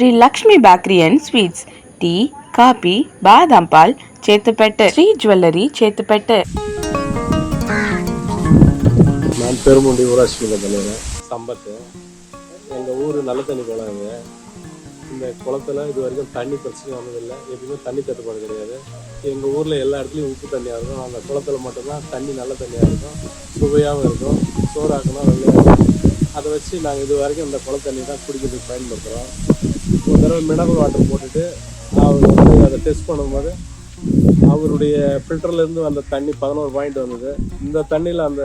Sri Lakshmi bakery and sweets tea coffee badam Paul చేతుపెట్టు Shri jewellery చేతుపెట్టు நான் பெருமுண்டி ஊராட்சியில் தலைவர் சம்பத்து எங்கள் ஊர் நல்ல தண்ணி குளம் இது இந்த குளத்துல இது வரைக்கும் தண்ணி பிரச்சனை வந்ததில்லை எப்பயுமே தண்ணி தட்டுப்பாடு கிடையாது எங்கள் ஊரில் எல்லா இடத்துலையும் உப்பு தண்ணியாக இருக்கும் அந்த குளத்துல மட்டும்தான் தண்ணி நல்ல தண்ணியாக இருக்கும் சுவையாகவும் இருக்கும் சோறாக்குனா வெள்ளையாக இருக்கும் அதை வச்சு நாங்கள் இது வரைக்கும் இந்த குளம் தண்ணி தான் குடிக்கிறதுக்கு பயன்படுத்துகிறோம் ஒரு தடவை மினரல் வாட்டர் போட்டுட்டு அவர் வந்து அதை டெஸ்ட் பண்ணும்போது அவருடைய ஃபில்டர்லேருந்து வந்த தண்ணி பதினோரு பாயிண்ட் வந்தது. இந்த தண்ணியில் அந்த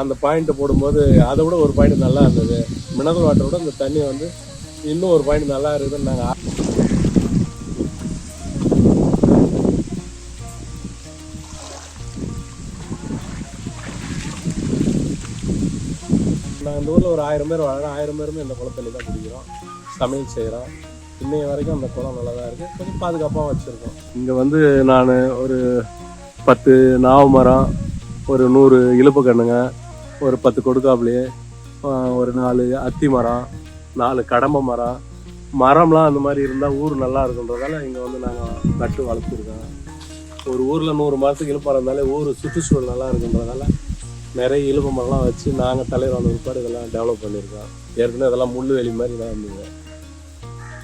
அந்த பாயிண்ட்டை போடும்போது அதை விட ஒரு பாயிண்ட் நல்லா இருந்தது. மினரல் வாட்டரோட இந்த தண்ணி வந்து இன்னும் ஒரு பாயிண்ட் நல்லா இருக்குதுன்னு நாங்கள் நாங்கள் இந்த ஊரில் ஒரு ஆயிரம் பேர் வாழறோம் ஆயிரம் பேருமே இந்த குளத்தண்ணி தான் குடிக்கிறோம். சமையல் செய்கிறோம் இன்னைய வரைக்கும் அந்த குளம் நல்லா தான் இருக்குது கொஞ்சம் பாதுகாப்பாக வச்சுருக்கோம். இங்கே வந்து நான் ஒரு பத்து நாவ மரம் ஒரு நூறு இலுப்பு கண்ணுங்க ஒரு பத்து கொடுக்காப்புலே ஒரு நாலு அத்தி மரம் நாலு கடம்ப மரம். மரம்லாம் அந்த மாதிரி இருந்தால் ஊர் நல்லா இருக்குன்றதால இங்கே வந்து நாங்கள் நட்டு வளர்த்துருக்கோம். ஒரு ஊரில் நூறு மரத்துக்கு இழுப்பாக இருந்தாலே ஊர் சுற்றுச்சூழல் நல்லா இருக்குன்றதால நிறைய இழுப்பு மரம்லாம் வச்சு நாங்கள் தலைவர் வந்த பிற்பாடு இதெல்லாம் டெவலப் பண்ணியிருக்கோம். ஏற்கனவே இதெல்லாம் முள் வெளி மாதிரி தான் இருந்தது.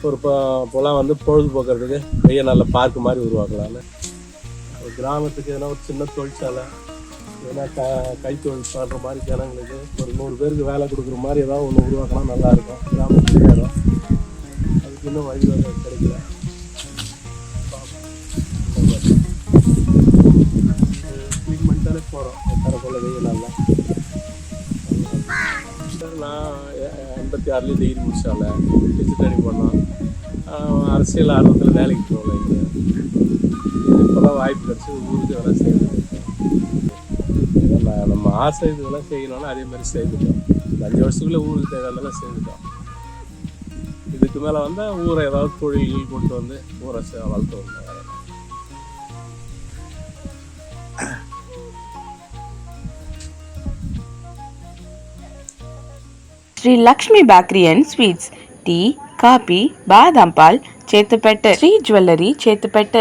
ஒரு இப்போலாம் வந்து பொழுதுபோக்குறதுக்கு பெரிய நல்ல பார்க் மாதிரி உருவாக்கலாம்னு. ஒரு கிராமத்துக்கு எதனா ஒரு சின்ன தொழிற்சாலை ஏன்னா க கைத்தொழில் பண்ணுற மாதிரி ஜனங்களுக்கு ஒரு நூறு பேருக்கு வேலை கொடுக்குற மாதிரி ஏதாவது ஒன்று உருவாக்கினா நல்லா இருக்கும். கிராமத்துக்கு இடம் அதுக்கு இன்னும் வழிவகை கிடைக்கல. நான் எண்பத்தி ஆறுலேயும் டிகிரி முடிச்சால டீச்சர் பண்ணோம் அரசியல் ஆர்வத்தில் வேலைக்கு போகல இங்கே. இப்போதான் வாய்ப்பு கிடச்சி ஊருக்கு வேலை செய்யணும். நம்ம ஆசை இதுவெல்லாம் செய்யணும்னா அதே மாதிரி செய்துட்டோம். அஞ்சு வருஷத்துக்குள்ளே ஊருக்கு தேவையானதெல்லாம் செய்துட்டோம். இதுக்கு மேலே வந்தால் ஊரை ஏதாவது தொழில்கள் கொண்டு வந்து ஊரை வளர்த்து வரணும். Sri Lakshmi bakery and sweets. Tea coffee badam Paul చేతుపెట్టు. శ్రీ జ్యువెలరీ చేతుపెట్టు.